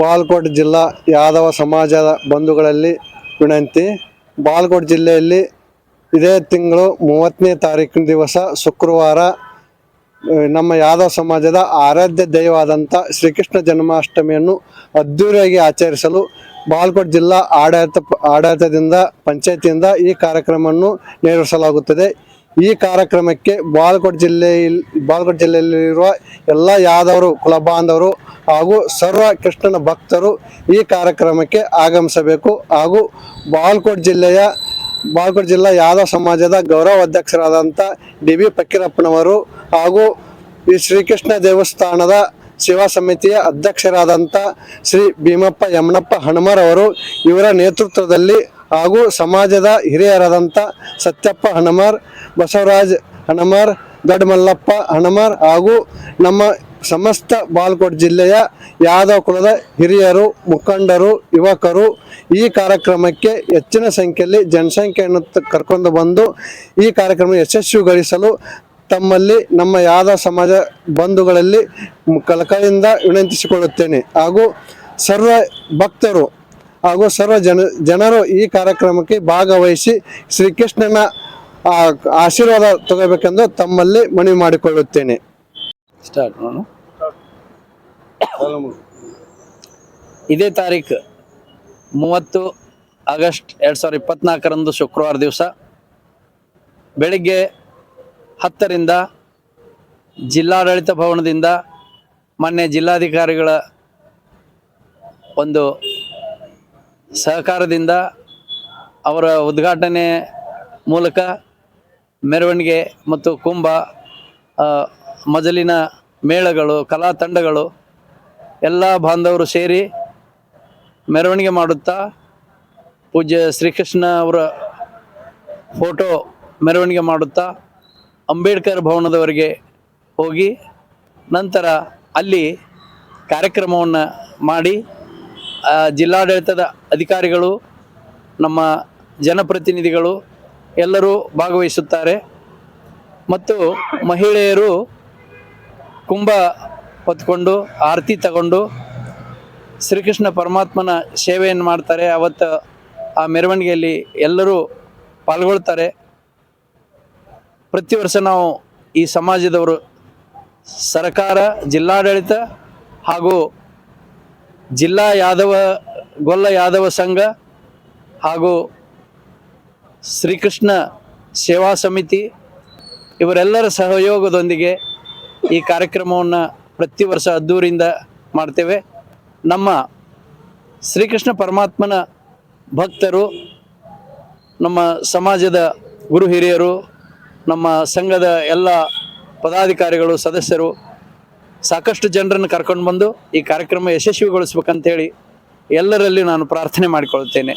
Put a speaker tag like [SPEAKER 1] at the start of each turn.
[SPEAKER 1] ಬಾಲ್ಕೋಟ್ ಜಿಲ್ಲಾ ಯಾದವ ಸಮಾಜದ ಬಂಧುಗಳಲ್ಲಿ ವಿನಂತಿ. ಬಾಲ್ಕೋಟ್ ಜಿಲ್ಲೆಯಲ್ಲಿ ಇದೇ ತಿಂಗಳು ಮೂವತ್ತನೇ ತಾರೀಕಿನ ದಿವಸ ಶುಕ್ರವಾರ ನಮ್ಮ ಯಾದವ ಸಮಾಜದ ಆರಾಧ್ಯ ದೈವವಾದಂಥ ಶ್ರೀಕೃಷ್ಣ ಜನ್ಮಾಷ್ಟಮಿಯನ್ನು ಅದ್ಧೂರಿಯಾಗಿ ಆಚರಿಸಲು ಬಾಲ್ಕೋಟ್ ಜಿಲ್ಲಾ ಆಡಳಿತ ಆಡಳಿತದಿಂದ, ಪಂಚಾಯತಿಯಿಂದ ಈ ಕಾರ್ಯಕ್ರಮವನ್ನು ನೆರವೇರಿಸಲಾಗುತ್ತದೆ. ಈ ಕಾರ್ಯಕ್ರಮಕ್ಕೆ ಬಾಲ್ಕೋಟ್ ಜಿಲ್ಲೆಯಲ್ಲಿ ಬಾಲ್ಕೋಟ್ ಜಿಲ್ಲೆಯಲ್ಲಿರುವ ಎಲ್ಲ ಯಾದವರು ಕುಲಬಾಂಧವರು ಹಾಗೂ ಸರ್ವ ಕೃಷ್ಣನ ಭಕ್ತರು ಈ ಕಾರ್ಯಕ್ರಮಕ್ಕೆ ಆಗಮಿಸಬೇಕು. ಹಾಗೂ ಬಾಲ್ಕೋಟ್ ಜಿಲ್ಲೆಯ ಬಾಲ್ಕೋಟ್ ಜಿಲ್ಲಾ ಯಾದವ ಸಮಾಜದ ಗೌರವ ಅಧ್ಯಕ್ಷರಾದಂಥ ಡಿ ಬಿ ಫಕೀರಪ್ಪನವರು ಹಾಗೂ ಈ ಶ್ರೀಕೃಷ್ಣ ದೇವಸ್ಥಾನದ ಸೇವಾ ಸಮಿತಿಯ ಅಧ್ಯಕ್ಷರಾದಂಥ ಶ್ರೀ ಭೀಮಪ್ಪ ಯಮನಪ್ಪ ಹಣಮರವರು ಇವರ ನೇತೃತ್ವದಲ್ಲಿ ಹಾಗೂ ಸಮಾಜದ ಹಿರಿಯರಾದಂಥ ಸತ್ಯಪ್ಪ ಹನುಮರ್, ಬಸವರಾಜ್ ಹನುಮರ್ ದೊಡ್ಡ ಮಲ್ಲಪ್ಪ ಹಾಗೂ ನಮ್ಮ ಸಮಸ್ತ ಬಾಲ್ಕೋಟ್ ಜಿಲ್ಲೆಯ ಯಾದವ ಕುಲದ ಹಿರಿಯರು, ಮುಖಂಡರು, ಯುವಕರು ಈ ಕಾರ್ಯಕ್ರಮಕ್ಕೆ ಹೆಚ್ಚಿನ ಸಂಖ್ಯೆಯಲ್ಲಿ ಜನಸಂಖ್ಯೆಯನ್ನು ಕರ್ಕೊಂಡು ಬಂದು ಈ ಕಾರ್ಯಕ್ರಮ ಯಶಸ್ವಿಗೊಳಿಸಲು ತಮ್ಮಲ್ಲಿ ನಮ್ಮ ಯಾದವ ಸಮಾಜ ಬಂಧುಗಳಲ್ಲಿ ಕಲಕಲಿಂದ ವಿನಂತಿಸಿಕೊಳ್ಳುತ್ತೇನೆ. ಹಾಗೂ ಸರ್ವ ಭಕ್ತರು ಹಾಗೂ ಸರ್ವ ಜನ, ಜನರು ಈ ಕಾರ್ಯಕ್ರಮಕ್ಕೆ ಭಾಗವಹಿಸಿ ಶ್ರೀಕೃಷ್ಣನ ಆಶೀರ್ವಾದ ತಗೋಬೇಕೆಂದು ತಮ್ಮಲ್ಲಿ ಮನವಿ ಮಾಡಿಕೊಳ್ಳುತ್ತೇನೆ.
[SPEAKER 2] ಸ್ಟಾರ್ಟ್ ಇದೇ ತಾರೀಕು ಮೂವತ್ತು ಆಗಸ್ಟ್ ಎರಡು ಸಾವಿರದ ಇಪ್ಪತ್ನಾಲ್ಕರಂದು ಶುಕ್ರವಾರ ದಿವಸ ಬೆಳಿಗ್ಗೆ ಹತ್ತರಿಂದ ಜಿಲ್ಲಾಡಳಿತ ಭವನದಿಂದ ಮೊನ್ನೆ ಜಿಲ್ಲಾಧಿಕಾರಿಗಳ ಒಂದು ಸಹಕಾರದಿಂದ ಅವರ ಉದ್ಘಾಟನೆ ಮೂಲಕ ಮೆರವಣಿಗೆ ಮತ್ತು ಕುಂಭ ಮಜಲಿನ ಮೇಳಗಳು, ಕಲಾ ತಂಡಗಳು, ಎಲ್ಲ ಬಾಂಧವರು ಸೇರಿ ಮೆರವಣಿಗೆ ಮಾಡುತ್ತಾ ಪೂಜ್ಯ ಶ್ರೀಕೃಷ್ಣ ಅವರ ಫೋಟೋ ಮೆರವಣಿಗೆ ಮಾಡುತ್ತಾ ಅಂಬೇಡ್ಕರ್ ಭವನದವರೆಗೆ ಹೋಗಿ ನಂತರ ಅಲ್ಲಿ ಕಾರ್ಯಕ್ರಮವನ್ನು ಮಾಡಿ ಜಿಲ್ಲಾಡಳಿತದ ಅಧಿಕಾರಿಗಳು, ನಮ್ಮ ಜನಪ್ರತಿನಿಧಿಗಳು ಎಲ್ಲರೂ ಭಾಗವಹಿಸುತ್ತಾರೆ. ಮತ್ತು ಮಹಿಳೆಯರು ಕುಂಭ ಹೊತ್ಕೊಂಡು ಆರತಿ ತಗೊಂಡು ಶ್ರೀಕೃಷ್ಣ ಪರಮಾತ್ಮನ ಸೇವೆಯನ್ನು ಮಾಡ್ತಾರೆ. ಅವತ್ತು ಆ ಮೆರವಣಿಗೆಯಲ್ಲಿ ಎಲ್ಲರೂ ಪಾಲ್ಗೊಳ್ತಾರೆ. ಪ್ರತಿ ವರ್ಷ ನಾವು ಈ ಸಮಾಜದವರು ಸರ್ಕಾರ, ಜಿಲ್ಲಾಡಳಿತ ಹಾಗೂ ಜಿಲ್ಲಾ ಯಾದವ, ಗೊಲ್ಲ ಯಾದವ ಸಂಘ ಹಾಗೂ ಶ್ರೀಕೃಷ್ಣ ಸೇವಾ ಸಮಿತಿ ಇವರೆಲ್ಲರ ಸಹಯೋಗದೊಂದಿಗೆ ಈ ಕಾರ್ಯಕ್ರಮವನ್ನು ಪ್ರತಿ ವರ್ಷ ಅದ್ದೂರಿಯಿಂದ ಮಾಡ್ತೇವೆ. ನಮ್ಮ ಶ್ರೀಕೃಷ್ಣ ಪರಮಾತ್ಮನ ಭಕ್ತರು, ನಮ್ಮ ಸಮಾಜದ ಗುರು ಹಿರಿಯರು, ನಮ್ಮ ಸಂಘದ ಎಲ್ಲ ಪದಾಧಿಕಾರಿಗಳು, ಸದಸ್ಯರು, ಸಾಕಷ್ಟು ಜನರನ್ನು ಕರ್ಕೊಂಡು ಬಂದು ಈ ಕಾರ್ಯಕ್ರಮ ಯಶಸ್ವಿಗೊಳಿಸ್ಬೇಕಂತೇಳಿ ಎಲ್ಲರಲ್ಲಿ ನಾನು ಪ್ರಾರ್ಥನೆ ಮಾಡಿಕೊಳ್ಳುತ್ತೇನೆ.